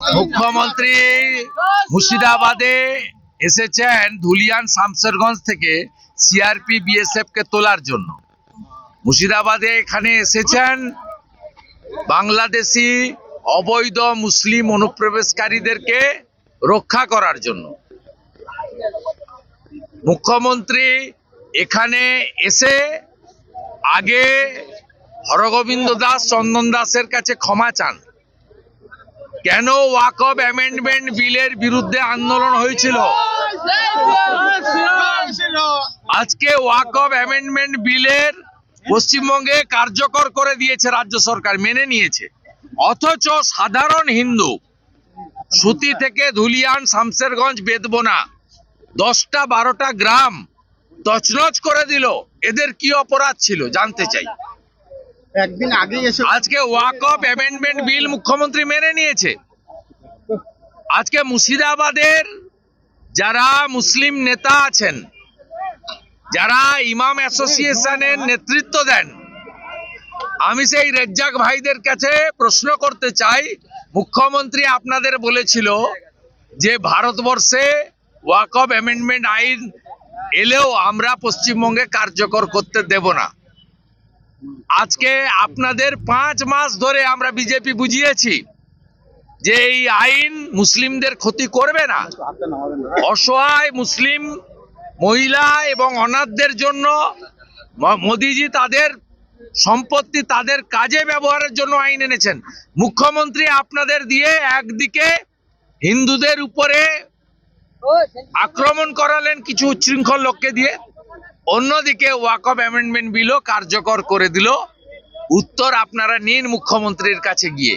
মুখ্যমন্ত্রী মুর্শিদাবাদে এসেছেন ধুলিয়ান শামসেরগঞ্জ থেকে সিআরপি বিএসএফ কে তোলার জন্য। মুর্শিদাবাদে এখানে এসেছেন বাংলাদেশি অবৈধ মুসলিম অনুপ্রবেশকারীদেরকে রক্ষা করার জন্য। মুখ্যমন্ত্রী এখানে এসে আগে হরগোবিন্দ দাস, চন্দন দাসের কাছে ক্ষমা চান। কেন ওয়াকব অ্যামেন্ডমেন্ট বিলের বিরুদ্ধে আন্দোলন হয়েছিল? আজকে ওয়াকব অ্যামেন্ডমেন্ট বিলের পশ্চিমবঙ্গে কার্যকর করে দিয়েছে রাজ্য সরকার, মেনে নিয়েছে। অথচ সাধারণ হিন্দু, সুতি থেকে ধুলিয়ান শামসেরগঞ্জ বেদবোনা, দশটা বারোটা গ্রাম তছনছ করে দিল। এদের কি অপরাধ ছিল জানতে চাই। একদিন আগেই এসে আজকে ওয়াকফ অ্যামেন্ডমেন্ট বিল মুখ্যমন্ত্রী মেনে নিয়েছে। আজকে মুর্শিদাবাদের যারা মুসলিম নেতা আছেন, যারা ইমাম অ্যাসোসিয়েশনের নেতৃত্ব দেন, আমি সেই রেজ্জাক ভাইদের কাছে প্রশ্ন করতে চাই। মুখ্যমন্ত্রী আপনাদের বলেছিল যে ভারতবর্ষে ওয়াকফ অ্যামেন্ডমেন্ট আইন এলেও আমরা পশ্চিমবঙ্গে কার্যকর করতে দেব না। আজকে আপনাদের পাঁচ মাস ধরে আমরা বিজেপি বুঝিয়েছি যে এই আইন মুসলিমদের ক্ষতি করবে না। অসহায় মুসলিম মহিলা এবং অনাথদের জন্য মোদিজি তাদের সম্পত্তি তাদের কাজে ব্যবহারের জন্য আইন এনেছেন। মুখ্যমন্ত্রী আপনাদের দিয়ে একদিকে হিন্দুদের উপরে আক্রমণ করালেন কিছু উচ্ছৃঙ্খল লোককে দিয়ে। অন্যদিকে ওয়াকফ অ্যামেন্ডমেন্ট বিলও কার্যকর করে দিল। উত্তর আপনারা নিন মুখ্যমন্ত্রীর কাছে গিয়ে।